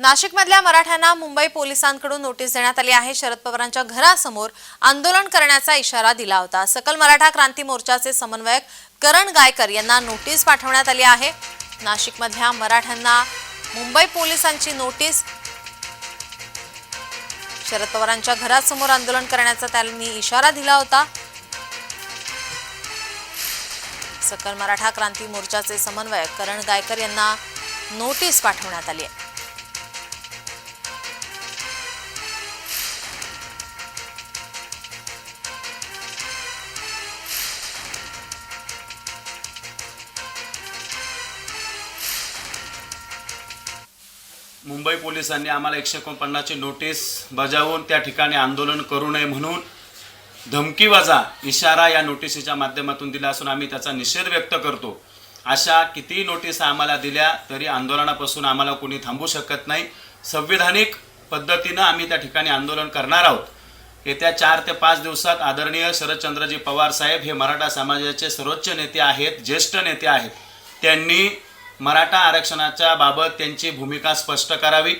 नाशिकमधल्या मराठ्यांना मुंबई पोलिसांकडून नोटीस देण्यात आली आहे. शरद पवारांच्या घरासमोर आंदोलन करण्याचा इशारा दिला होता. सकल मराठा क्रांती मोर्चाचे समन्वयक करण गायकर यांना नोटीस पाठवण्यात आली आहे. नाशिकमधल्या मराठ्यांना मुंबई पोलिसांची नोटीस शरद पवारांच्या घरासमोर आंदोलन करण्याचा त्यांनी इशारा दिला होता. सकल मराठा क्रांती मोर्चाचे समन्वयक करण गायकर यांना नोटीस पाठवण्यात आली आहे. मुंबई पोलिसांनी आम्हाला एकशे एकोणपन्नासची नोटीस बजावून त्या ठिकाणी आंदोलन करू नये म्हणून धमकीवाजा इशारा या नोटिसीच्या माध्यमातून दिला असून आम्ही त्याचा निषेध व्यक्त करतो. अशा कितीही नोटीस आम्हाला दिल्या तरी आंदोलनापासून आम्हाला कोणी थांबू शकत नाही. संविधानिक पद्धतीनं आम्ही त्या ठिकाणी आंदोलन करणार आहोत. येत्या चार ते पाच दिवसात आदरणीय शरदचंद्रजी पवार साहेब हे मराठा समाजाचे सर्वोच्च नेते आहेत ज्येष्ठ नेते आहेत. त्यांनी मराठा आरक्षणाच्या बाबत त्यांची भूमिका स्पष्ट करावी.